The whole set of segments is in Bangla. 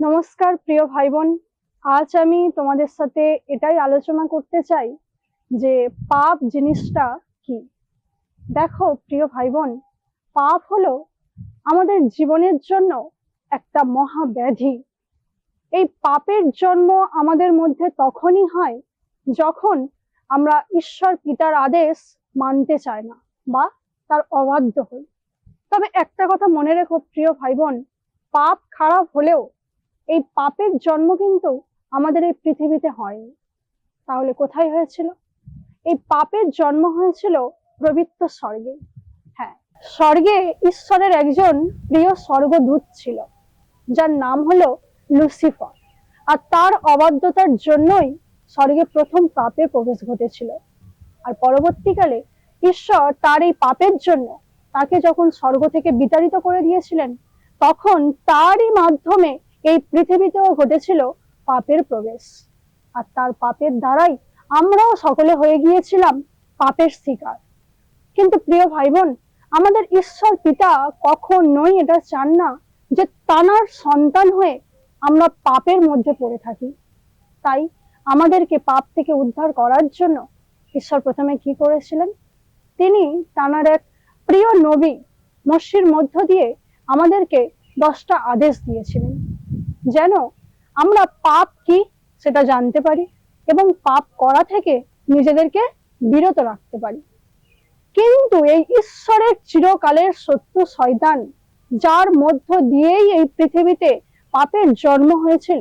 নমস্কার, প্রিয় ভাই বোন আজ আমি তোমাদের সাথে এটাই আলোচনা করতে চাই যে পাপ জিনিসটা কি? দেখো, প্রিয় ভাই বোন পাপ হলো আমাদের জীবনের জন্য একটা মহা ব্যাধি এই পাপের জন্ম আমাদের মধ্যে তখনই হয় যখন আমরা ঈশ্বর পিতার আদেশ মানতে চাই না বা তার অবাধ্য হই। তবে একটা কথা মনে রেখো, প্রিয় ভাই বোন পাপ খারাপ হলেও এই পাপের জন্ম কিন্তু আমাদের এই পৃথিবীতে হয়নি। তাহলে কোথায় হয়েছিল? এই পাপের জন্ম হয়েছিল পবিত্র স্বর্গে। হ্যাঁ স্বর্গে ঈশ্বরের একজন প্রিয় স্বর্গদূত ছিল, যার নাম হলো লুসিফার। আর তার অবাধ্যতার জন্যই স্বর্গে প্রথম পাপের প্রবেশ ঘটেছিল। আর পরবর্তীকালে ঈশ্বর তার এই পাপের জন্য তাকে যখন স্বর্গ থেকে বিতাড়িত করে দিয়েছিলেন, তখন তারই মাধ্যমে এই পৃথিবীতেও ঘটেছিল পাপের প্রবেশ। আর তার পাপের দ্বারাই আমরাও সকলে হয়ে গিয়েছিলাম পাপের শিকার। কিন্তু প্রিয় ভাই বোন আমাদের ঈশ্বর পিতা কখনোই এটা চান না যে তানার সন্তান হয়ে আমরা পাপের মধ্যে পড়ে থাকি। তাই আমাদেরকে পাপ থেকে উদ্ধার করার জন্য ঈশ্বর প্রথমে কি করেছিলেন? তিনি তানার এক প্রিয় নবী মসির মধ্য দিয়ে আমাদেরকে দশটা আদেশ দিয়েছিলেন। যেন আমরা পাপ কি সেটা জানতে পারি এবং পাপ করা থেকে নিজেদেরকে বিরত রাখতে পারি। কিন্তু এই ঈশ্বরের চিরকালের শত্রু শয়তান, যার মধ্য দিয়েই এই পৃথিবীতে পাপের জন্ম হয়েছিল,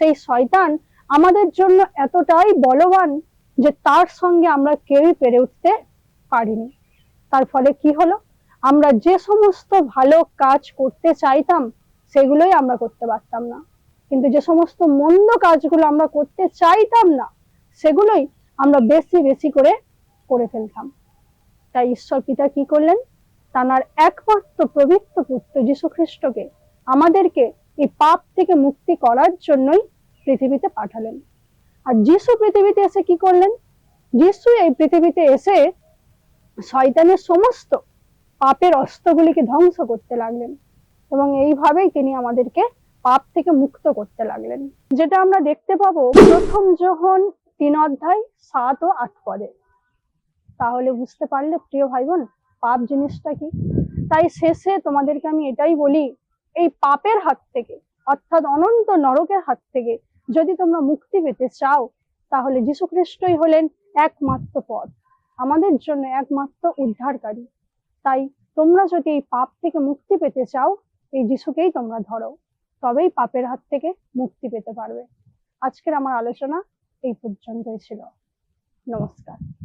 সেই শয়তান আমাদের জন্য এতটাই বলবান যে তার সঙ্গে আমরা কেউই পেরে উঠতে পারিনি। তার ফলে কি হলো? আমরা যে সমস্ত ভালো কাজ করতে চাইতাম সেগুলোই আমরা করতে পারতাম না। কিন্তু যে সমস্ত মন্দ কাজগুলো আমরা করতে চাইতাম না, সেগুলোই আমরা বেশি বেশি করে করে ফেলতাম। তাই ঈশ্বর পিতা কি করলেন? তার একমাত্র পবিত্র পুত্র যীশু খ্রিস্টকে আমাদেরকে এই পাপ থেকে মুক্তি করার জন্যই পৃথিবীতে পাঠালেন। আর যিশু পৃথিবীতে এসে কি করলেন? যিশু এই পৃথিবীতে এসে শয়তানের সমস্ত পাপের অস্ত্রগুলিকে ধ্বংস করতে লাগলেন। এবং এইভাবেই তিনি আমাদেরকে পাপ থেকে মুক্ত করতে লাগলেন। যেটা আমরা দেখতে পাবো প্রথম যখন তিন অধ্যায় সাত ও আট পদে। তাহলে বুঝতে পারলে প্রিয় ভাই বোন পাপ জিনিসটা কি? তাই শেষে তোমাদেরকে আমি এটাই বলি, এই পাপের হাত থেকে, অর্থাৎ অনন্ত নরকের হাত থেকে যদি তোমরা মুক্তি পেতে চাও, তাহলে যীশু খ্রিস্টই হলেন একমাত্র পথ, আমাদের জন্য একমাত্র উদ্ধারকারী। তাই তোমরা যদি এই পাপ থেকে মুক্তি পেতে চাও এই যিশুকেই তোমরা ধরো, তবেই পাপের হাত থেকে মুক্তি পেতে পারবে। আজকের আমার আলোচনা এই পর্যন্তই ছিল। নমস্কার।